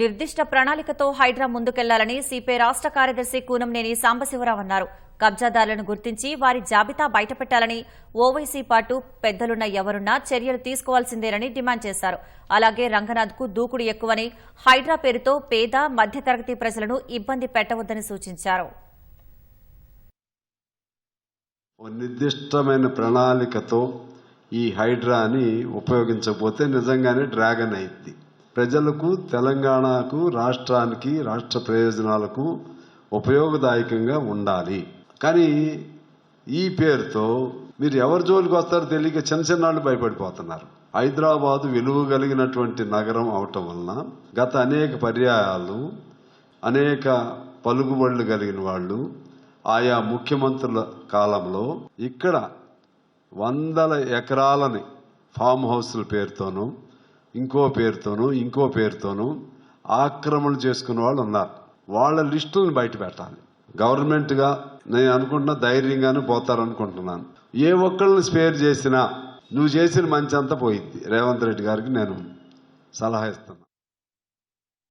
నిర్దిష్ట ప్రణాళికతో హైడ్రా ముందుకెళ్ళాలని సిపిఐ రాష్ట్ర కార్యదర్శి కూనంనేని సాంబశివరావు అన్నారు. కబ్జాదారులను గుర్తించి వారి జాబితా బయటపెట్టాలని ఓవైసీ పాటు పెద్దలున్న ఎవరున్నా చర్యలు తీసుకోవాల్సిందేనని డిమాండ్ చేశారు. అలాగే రంగనాథ్కు దూకుడు ఎక్కువని హైడ్రా పేరుతో పేద మధ్యతరగతి ప్రజలను ఇబ్బంది పెట్టవద్దని సూచించారు. నిర్దిష్టమైన ప్రణాళికతో ఈ హైడ్రాని ఉపయోగించకపోతే నిజంగానే డ్రాగన్ అయింది. ప్రజలకు తెలంగాణకు రాష్ట్రానికి రాష్ట్ర ప్రయోజనాలకు ఉపయోగదాయకంగా ఉండాలి. కానీ ఈ పేరుతో మీరు ఎవరి జోలికి వస్తారో తెలియక చిన్న చిన్నాళ్ళు భయపడిపోతున్నారు. హైదరాబాదు విలువ కలిగినటువంటి నగరం అవటం వలన గత అనేక పర్యాయాలు అనేక పలుకుబడులు కలిగిన వాళ్ళు ఆయా ముఖ్యమంత్రుల కాలంలో ఇక్కడ వందల ఎకరాలని ఫామ్ హౌస్ల పేరుతోనూ ఇంకో పేరుతోనూ ఇంకో పేరుతోనూ ఆక్రమణ చేసుకున్న వాళ్ళు ఉన్నారు. వాళ్ళ లిస్టులను బయట పెట్టాలి. గవర్నమెంట్గా నేను అనుకుంటున్నా ధైర్యంగానే పోతారనుకుంటున్నాను. ఏ ఒక్కళ్ళని స్పేర్ చేసినా నువ్వు చేసిన మంచి అంతా పోయింది రేవంత్ రెడ్డి గారికి నేను సలహా ఇస్తాను